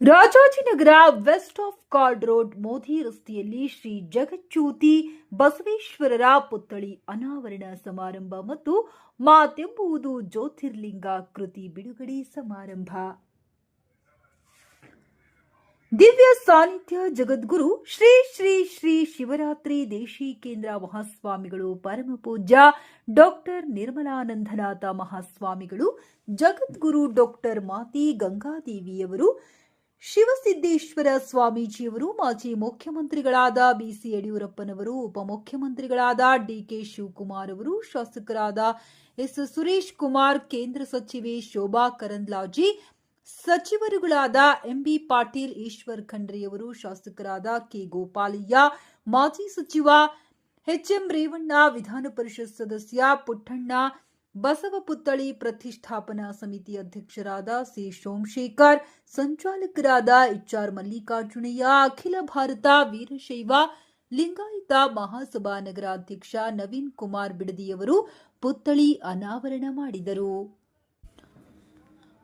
Rajajinagar west of chord road Modi ರಸ್ತೆಯಲ್ಲಿ ಶ್ರೀ ಜಗಜ್ಯೋತಿ ಬಸವೇಶ್ವರರ ಪುತ್ಥಳಿ ಅನಾವರಣ ಸಮಾರಂಭ ಮತ್ತು ಮಾತೆಂಬುವುದು ಜ್ಯೋತಿರ್ಲಿಂಗ ಕೃತಿ ಬಿಡುಗಡೆ ಸಮಾರಂಭ. ದಿವ್ಯ ಸಾನ್ನಿಧ್ಯ ಜಗದ್ಗುರು ಶ್ರೀ ಶ್ರೀ ಶ್ರೀ ಶಿವರಾತ್ರಿ ದೇಶಿ ಕೇಂದ್ರ ಮಹಾಸ್ವಾಮಿಗಳು ಪರಮ ಪೂಜ್ಯ ಡಾಕ್ಟರ್ ನಿರ್ಮಲಾನಂದನಾಥ ಮಹಾಸ್ವಾಮಿಗಳು, ಜಗದ್ಗುರು ಡಾಕ್ಟರ್ ಮಾತಿ ಗಂಗಾದೇವಿಯವರು ಶಿವಸಿದ್ದೇಶ್ವರ ಸ್ವಾಮೀಜಿಯವರು, ಮಾಜಿ ಮುಖ್ಯಮಂತ್ರಿಗಳಾದ ಬಿಸಿ ಯಡಿಯೂರಪ್ಪನವರು, ಉಪಮುಖ್ಯಮಂತ್ರಿಗಳಾದ ಡಿಕೆ ಶಿವಕುಮಾರ್ ಅವರು ಶಾಸಕರಾದ ಎಸ್. ಸುರೇಶ್ ಕುಮಾರ್, ಕೇಂದ್ರ ಸಚಿವೆ ಶೋಭಾ ಕರಂದ್ಲಾಜಿ, ಸಚಿವರುಗಳಾದ ಎಂಬಿ ಪಾಟೀಲ್, ಈಶ್ವರ್ ಖಂಡ್ರೆಯವರು, ಶಾಸಕರಾದ ಕೆ. ಗೋಪಾಲಯ್ಯ, ಮಾಜಿ ಸಚಿವ ಎಚ್ಎಂ ರೇವಣ್ಣ, ವಿಧಾನ ಪರಿಷತ್ ಸದಸ್ಯ ಪುಟ್ಟಣ್ಣ ಬಸವ ಪುತ್ಥಳಿ ಪ್ರತಿಷ್ಠಾಪನಾ ಸಮಿತಿ ಅಧ್ಯಕ್ಷರಾದ ಸಿ. ಸೋಮಶೇಖರ್, ಸಂಚಾಲಕರಾದ ಎಚ್ಆರ್ ಮಲ್ಲಿಕಾರ್ಜುನಯ್ಯ, ಅಖಿಲ ಭಾರತ ವೀರಶೈವ, ಲಿಂಗಾಯತ ಮಹಾಸಭಾ ನಗರಾಧ್ಯಕ್ಷ ನವೀನ್ ಕುಮಾರ್ ಬಿಡದಿಯವರು ಪುತ್ಥಳಿ ಅನಾವರಣ ಮಾಡಿದರು.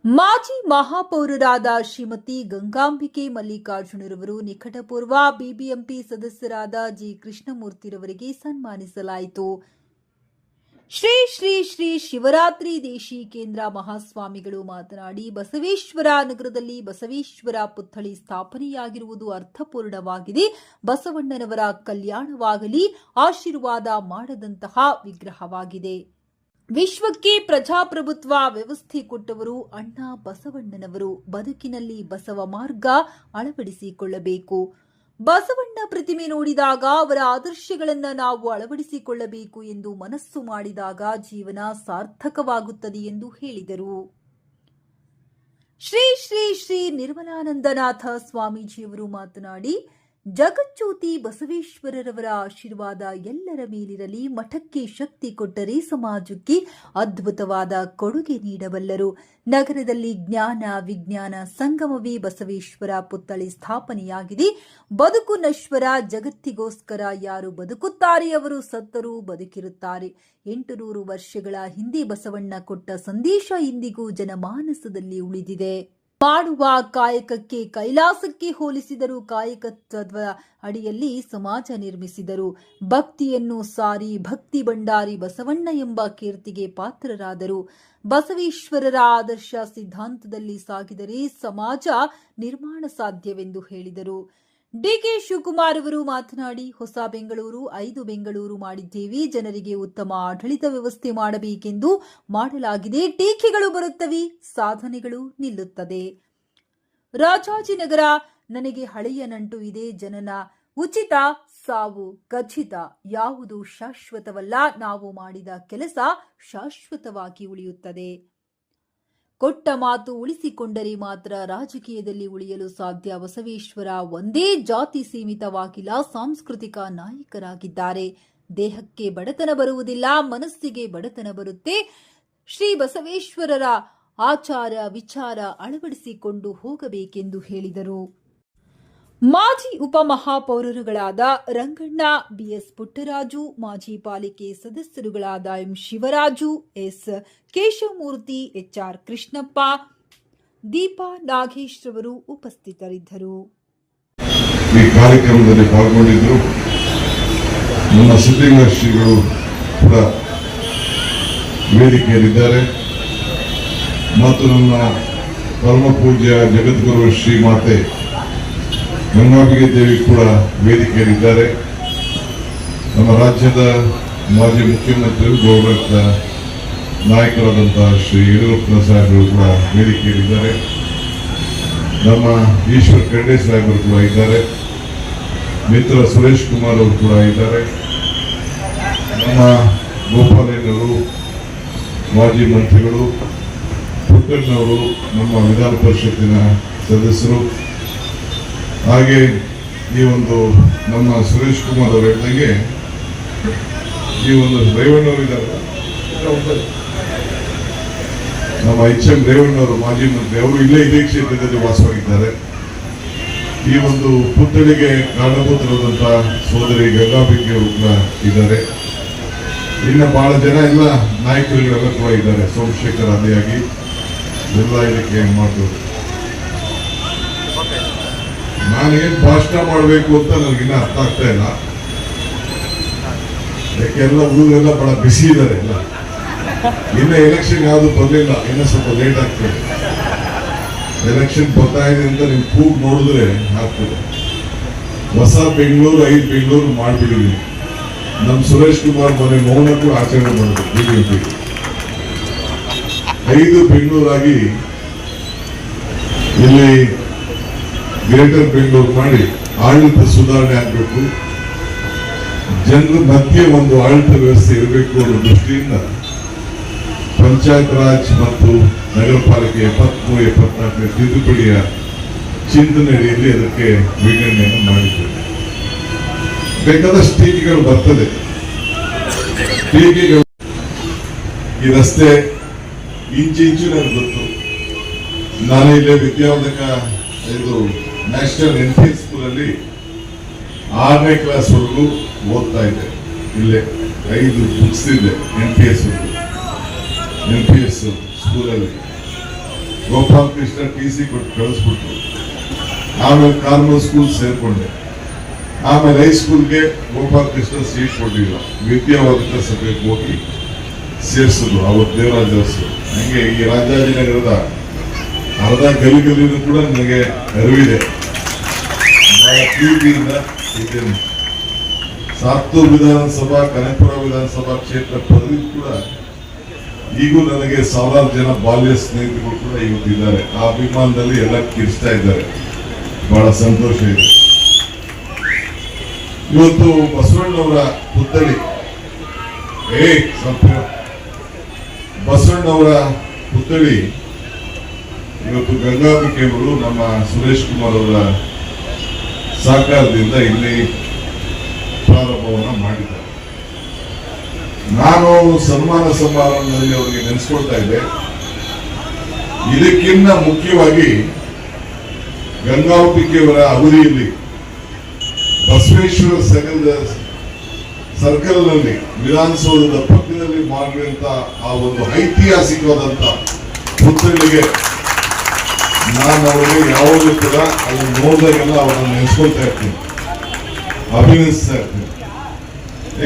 ಮಾಜಿ ಮಹಾಪೌರರಾದ ಶ್ರೀಮತಿ ಗಂಗಾಂಬಿಕೆ ಮಲ್ಲಿಕಾರ್ಜುನರವರು ನಿಕಟಪೂರ್ವ ಬಿಬಿಎಂಪಿ ಸದಸ್ಯರಾದ ಜಿ. ಕೃಷ್ಣಮೂರ್ತಿರವರಿಗೆ ಸನ್ಮಾನಿಸಲಾಯಿತು. ಶ್ರೀ ಶ್ರೀ ಶ್ರೀ ಶಿವರಾತ್ರಿ ದೇಶಿ ಕೇಂದ್ರ ಮಹಾಸ್ವಾಮಿಗಳು ಮಾತನಾಡಿ ಬಸವೇಶ್ವರ ನಗರದಲ್ಲಿ ಬಸವೇಶ್ವರ ಪುತ್ಥಳಿ ಸ್ಥಾಪನೆಯಾಗಿರುವುದು ಅರ್ಥಪೂರ್ಣವಾಗಿದೆ. ಬಸವಣ್ಣನವರ ಕಲ್ಯಾಣವಾಗಲಿ, ಆಶೀರ್ವಾದ ಮಾಡದಂತಹ ವಿಗ್ರಹವಾಗಿದೆ. ವಿಶ್ವಕ್ಕೆ ಪ್ರಜಾಪ್ರಭುತ್ವ ವ್ಯವಸ್ಥೆ ಕೊಟ್ಟವರು ಅಣ್ಣ ಬಸವಣ್ಣನವರು. ಬದುಕಿನಲ್ಲಿ ಬಸವ ಮಾರ್ಗ ಅಳವಡಿಸಿಕೊಳ್ಳಬೇಕು. ಬಸವಣ್ಣ ಪ್ರತಿಮೆ ನೋಡಿದಾಗ ಅವರ ಆದರ್ಶಗಳನ್ನು ನಾವು ಅಳವಡಿಸಿಕೊಳ್ಳಬೇಕು ಎಂದು ಮನಸ್ಸು ಮಾಡಿದಾಗ ಜೀವನ ಸಾರ್ಥಕವಾಗುತ್ತದೆ ಎಂದು ಹೇಳಿದರು. ಶ್ರೀ ಶ್ರೀ ಶ್ರೀ ನಿರ್ಮಲಾನಂದನಾಥ ಸ್ವಾಮೀಜಿಯವರು ಮಾತನಾಡಿ ಜಗಜ್ಯೋತಿ ಬಸವೇಶ್ವರರವರ ಆಶೀರ್ವಾದ ಎಲ್ಲರ ಮೇಲಿರಲಿ, ಮಠಕ್ಕೆ ಶಕ್ತಿ ಕೊಟ್ಟರೆ ಸಮಾಜಕ್ಕೆ ಅದ್ಭುತವಾದ ಕೊಡುಗೆ ನೀಡಬಲ್ಲರು. ನಗರದಲ್ಲಿ ಜ್ಞಾನ, ವಿಜ್ಞಾನ ಸಂಗಮವೇ ಬಸವೇಶ್ವರ ಪುತ್ಥಳಿ ಸ್ಥಾಪನೆಯಾಗಿದೆ. ಬದುಕು ನಶ್ವರ, ಜಗತ್ತಿಗೋಸ್ಕರ ಯಾರು ಬದುಕುತ್ತಾರೆ ಅವರು ಸತ್ತರೂ ಬದುಕಿರುತ್ತಾರೆ. ಎಂಟು ನೂರು ವರ್ಷಗಳ ಹಿಂದೆ ಬಸವಣ್ಣ ಕೊಟ್ಟ ಸಂದೇಶ ಇಂದಿಗೂ ಜನಮಾನಸದಲ್ಲಿ ಉಳಿದಿದೆ. ಮಾಡುವ ಕಾಯಕಕ್ಕೆ ಕೈಲಾಸಕ್ಕೆ ಹೋಲಿಸಿದರು ಕಾಯಕತ್ವದ ಅಡಿಯಲ್ಲಿ ಸಮಾಜ ನಿರ್ಮಿಸಿದರು. ಭಕ್ತಿಯನ್ನು ಸಾರಿ ಭಕ್ತಿ ಭಂಡಾರಿ ಬಸವಣ್ಣ ಎಂಬ ಕೀರ್ತಿಗೆ ಪಾತ್ರರಾದರು. ಬಸವೇಶ್ವರರ ಆದರ್ಶ ಸಿದ್ಧಾಂತದಲ್ಲಿ ಸಾಗಿದರೆ ಸಮಾಜ ನಿರ್ಮಾಣ ಸಾಧ್ಯವೆಂದು ಹೇಳಿದರು. ಡಿಕೆ ಶಿವಕುಮಾರ್ ಅವರು ಮಾತನಾಡಿ, ಹೊಸ ಬೆಂಗಳೂರು, ಐದು ಬೆಂಗಳೂರು ಮಾಡಿದ್ದೇವೆ, ಜನರಿಗೆ ಉತ್ತಮ ಆಡಳಿತ ವ್ಯವಸ್ಥೆ ಮಾಡಬೇಕೆಂದು ಮಾಡಲಾಗಿದೆ, ಟೀಕೆಗಳು ಬರುತ್ತವೆ, ಸಾಧನೆಗಳು ನಿಲ್ಲುತ್ತದೆ. ರಾಜಾಜಿನಗರ ನನಗೆ ಹಳೆಯ ನಂಟು ಇದೆ, ಜನನ ಉಚಿತ, ಸಾವು ಖಚಿತ, ಯಾವುದು ಶಾಶ್ವತವಲ್ಲ, ನಾವು ಮಾಡಿದ ಕೆಲಸ ಶಾಶ್ವತವಾಗಿ ಉಳಿಯುತ್ತದೆ. ಕೊಟ್ಟ ಮಾತು ಉಳಿಸಿಕೊಂಡರೆ ಮಾತ್ರ ರಾಜಕೀಯದಲ್ಲಿ ಉಳಿಯಲು ಸಾಧ್ಯ. ಬಸವೇಶ್ವರ ಒಂದೇ ಜಾತಿ ಸೀಮಿತವಾಗಿಲ್ಲ, ಸಾಂಸ್ಕೃತಿಕ ನಾಯಕರಾಗಿದ್ದಾರೆ. ದೇಹಕ್ಕೆ ಬಡತನ ಬರುವುದಿಲ್ಲ, ಮನಸ್ಸಿಗೆ ಬಡತನ ಬರುತ್ತೆ. ಶ್ರೀ ಬಸವೇಶ್ವರರ ಆಚಾರ ವಿಚಾರ ಅಳವಡಿಸಿಕೊಂಡು ಹೋಗಬೇಕೆಂದು ಹೇಳಿದರು. ಮಾಜಿ ಉಪಮಹಾಪೌರರುಗಳಾದ ರಂಗಣ್ಣ, ಬಿಎಸ್ ಪುಟ್ಟರಾಜು, ಮಾಜಿ ಪಾಲಿಕೆ ಸದಸ್ಯರುಗಳಾದ M Shivaraju, S Keshavamurthy, H R Krishnappa, Deepa Nagesh ರವರು ಉಪಸ್ಥಿತರಿದ್ದರು. ಈ ಕಾರ್ಯಕ್ರಮದಲ್ಲಿ ಪಾಲ್ಗೊಂಡಿದ್ದರು. ನಮ್ಮ ಸಿದ್ಧಲಿಂಗ ಶ್ರೀಗಳು ಕೂಡ ವೇದಿಕೆಯಲ್ಲಿದ್ದಾರೆ. ಮತ್ತು ನಮ್ಮ ಪರಮ ಪೂಜ್ಯ ಜಗದ್ಗುರು ಶ್ರೀಮಾತೆ ಗಂಗಾಂಬಿಕೆ ದೇವಿ ಕೂಡ ವೇದಿಕೆಯಲ್ಲಿದ್ದಾರೆ. ನಮ್ಮ ರಾಜ್ಯದ ಮಾಜಿ ಮುಖ್ಯಮಂತ್ರಿಗಳು ಗೌರವ ನಾಯಕರಾದಂತಹ ಶ್ರೀ ಯಡಿಯೂರಪ್ಪ ಸಾಹೇಬರು ಕೂಡ ವೇದಿಕೆಯಲ್ಲಿದ್ದಾರೆ. ನಮ್ಮ ಈಶ್ವರ್ ಖಂಡೆ ಸಾಹೇಬರು ಕೂಡ ಇದ್ದಾರೆ. ಮಿತ್ರ ಸುರೇಶ್ ಕುಮಾರ್ ಅವರು ಕೂಡ ಇದ್ದಾರೆ. ನಮ್ಮ ಗೋಪಾಲಯ್ಯನವರು, ಮಾಜಿ ಮಂತ್ರಿಗಳು, ಪುಟ್ಟಣ್ಣವರು, ನಮ್ಮ ವಿಧಾನ ಪರಿಷತ್ತಿನ ಸದಸ್ಯರು ಹಾಗೆ ಈ ಒಂದು ನಮ್ಮ ಸುರೇಶ್ ಕುಮಾರ್ ಅವರು ಹೇಳಿದಂಗೆ ಈ ಒಂದು ರೇವಣ್ಣವರಿದ್ದಾರೆ. ನಮ್ಮ ಎಚ್ ಎಂ ರೇವಣ್ಣವರು, ಮಾಜಿ ಮಂತ್ರಿ ಅವರು ಇಲ್ಲೇ ಇದೇ ಕ್ಷೇತ್ರದಲ್ಲಿ ವಾಸವಾಗಿದ್ದಾರೆ. ಈ ಒಂದು ಪುತ್ಥಳಿಗೆ ಕಾರಣಭೂತರಾದಂತಹ ಸೋದರಿ ಗಂಗಾಬಿಕೆ ಅವರು ಕೂಡ ಇದ್ದಾರೆ. ಇನ್ನು ಬಹಳ ಜನ ಎಲ್ಲ ನಾಯಕರುಗಳೆಲ್ಲ ಕೂಡ ಇದ್ದಾರೆ, ಸೋಮಶೇಖರ್ ಆಗಿ ಎಲ್ಲ ಇದಕ್ಕೆ ಮಾಡ್ತಾರೆ ನಾನೇನ್ ಭಾಷಣ ಮಾಡಬೇಕು ಅಂತ ನನಗಿನ್ನ ಅರ್ಥ ಆಗ್ತಾ ಇಲ್ಲ. ಯಾಕೆಲ್ಲ ಹುಡುಗರೆಲ್ಲ ಬಹಳ ಬಿಸಿ ಇದ್ದಾರೆ ಎಲ್ಲ. ಇನ್ನ ಎಲೆಕ್ಷನ್ ಯಾವುದು ಬರಲಿಲ್ಲ, ಇನ್ನ ಸ್ವಲ್ಪ ಲೇಟ್ ಆಗ್ತದೆ. ಎಲೆಕ್ಷನ್ ಬರ್ತಾ ಇದೆ ಅಂತ ನೀವು ಕೂಗ್ ನೋಡಿದ್ರೆ ಆಗ್ತದೆ. ಹೊಸ ಬೆಂಗಳೂರು, ಐದು ಬೆಂಗಳೂರು ಮಾಡ್ಬಿಟ್ಟಿದೀನಿ. ನಮ್ಮ ಸುರೇಶ್ ಕುಮಾರ್ ಮನೆ ಮೌನ ಕೂಡ ಆಚರಣೆ ಮಾಡಿದ್ರು ಐದು ಬೆಂಗಳೂರಾಗಿ ಇಲ್ಲಿ ಗ್ರೇಟರ್ ಬೆಂಗಳೂರು ಮಾಡಿ ಆಡಳಿತ ಸುಧಾರಣೆ ಆಗಬೇಕು. ಜನರ ಮಧ್ಯೆ ಒಂದು ಆಡಳಿತ ವ್ಯವಸ್ಥೆ ಇರಬೇಕು ಅನ್ನೋ ದೃಷ್ಟಿಯಿಂದ ಪಂಚಾಯತ್ ರಾಜ್ ಮತ್ತು ನಗರ ಪಾಲಿಕೆ ಎಪ್ಪತ್ಮೂರು, ಎಪ್ಪತ್ನಾಲ್ಕನೇ ತಿದ್ದುಪಡಿಯ ಚಿಂತನೆಯಲ್ಲಿ ಅದಕ್ಕೆ ವಿಂಗಡಣೆಯನ್ನು ಮಾಡಿದ್ದೇವೆ ಬೇಕಾದಷ್ಟು ಟೀಕೆಗಳು ಬರ್ತದೆ. ಟೀಕೆಗಳು ಈ ರಸ್ತೆ ಇಂಚು ಇಂಚು ನನಗೆ ಗೊತ್ತು. ನಾನು ಇಲ್ಲೇ ವಿದ್ಯಾವರ್ಧಕ ಇದು ನ್ಯಾಷನಲ್ ಎನ್ ಪಿ ಸ್ಕೂಲಲ್ಲಿ ಆರನೇ ಕ್ಲಾಸ್ ವರೆಗೂ ಓದ್ತಾ ಇದ್ದೆ. ಇಲ್ಲೇ ಐದು ಬುಕ್ಸ್ ಇದೆ N P S N P S ಸ್ಕೂಲಲ್ಲಿ ಗೋಪಾಲ್ ಕೃಷ್ಣ ಟಿ ಸಿ ಕೊಟ್ಟು ಕಳಿಸ್ಬಿಟ್ರು. ಆಮೇಲೆ ಕಾರ್ಮಲ್ ಸ್ಕೂಲ್ ಸೇರಿಕೊಂಡೆ. ಆಮೇಲೆ ಹೈಸ್ಕೂಲ್ಗೆ ಗೋಪಾಲ್ ಕೃಷ್ಣ ಸೀಟ್ ಕೊಟ್ಟಿಲ್ಲ. ವಿದ್ಯಾವಾದಕ ಸಭೆಗೆ ಹೋಗಿ ಸೇರಿಸಿದ್ರು, ಅವತ್ತು ದೇವರಾಜ ಹಂಗೆ ಈ ರಾಜಾಜಿನಗರದ ಅರ್ಧ ಗಲಿ ಗಲಿನೂ ಕೂಡ ನನಗೆ ಅರಿವಿದೆ. ಪ್ರೀತಿಯಿಂದ ಇದ್ದೇನೆ. ಸಾತ್ತೂರು ವಿಧಾನಸಭಾ, ಕನಕಪುರ ವಿಧಾನಸಭಾ ಕ್ಷೇತ್ರ ಪದವಿ ಕೂಡ ಈಗೂ ನನಗೆ ಸಾವಿರಾರು ಜನ ಬಾಲ್ಯ ಸ್ನೇಹಿತರು ಕೂಡ ಇವತ್ತು ಇದ್ದಾರೆ. ಆ ಅಭಿಮಾನದಲ್ಲಿ ಎಲ್ಲ ಕಿರಿಸ್ತಾ ಇದ್ದಾರೆ. ಬಹಳ ಸಂತೋಷ ಇದೆ. ಇವತ್ತು ಬಸವಣ್ಣವರ ಪುತ್ಥಳಿ. ಏ ಬಸವಣ್ಣವರ ಪುತ್ಥಳಿ ಇವತ್ತು ಗಂಗಾಂಬಿಕೆಯವರು ನಮ್ಮ ಸುರೇಶ್ ಕುಮಾರ್ ಅವರ ಸಹಕಾರದಿಂದ ಇಲ್ಲಿ ಪ್ರಾರಂಭವನ್ನು ಮಾಡಿದ್ದಾರೆ. ನಾನು ಸನ್ಮಾನ ಸಮಾರಂಭದಲ್ಲಿ ಅವರಿಗೆ ನೆನೆಸ್ಕೊಳ್ತಾ ಇದ್ದೆ. ಇದಕ್ಕಿಂತ ಮುಖ್ಯವಾಗಿ ಗಂಗಾಂಬಿಕೆಯವರ ಅವಧಿಯಲ್ಲಿ ಬಸವೇಶ್ವರ ಸರ್ಕಲ್ನಲ್ಲಿ ವಿಧಾನಸೌಧದ ಪಕ್ಕದಲ್ಲಿ ಮಾಡಿರುವಂತಹ ಆ ಒಂದು ಐತಿಹಾಸಿಕವಾದಂತಹ ಪುತ್ಥಳಿಗೆ ನಾನು ಅವರಿಗೆ ಯಾವಾಗಲೂ ಕೂಡ ಅದನ್ನು ನೋಡಿದಾಗೆಲ್ಲ ಅವರನ್ನು ನೆನೆಸ್ಕೊಳ್ತಾ ಇರ್ತೀನಿ. ಅಭಿನಯಿಸ್ತಾ ಇರ್ತೀನಿ.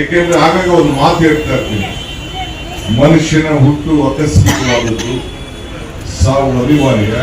ಏಕೆಂದ್ರೆ ಆಗಾಗ ಒಂದು ಮಾತು ಹೇಳ್ತಾ ಇರ್ತೀನಿ. ಮನುಷ್ಯನ ಹುಟ್ಟು ಅಕಸ್ಮಿಕವಾದದ್ದು ಸಾವು ಅನಿವಾರ್ಯ.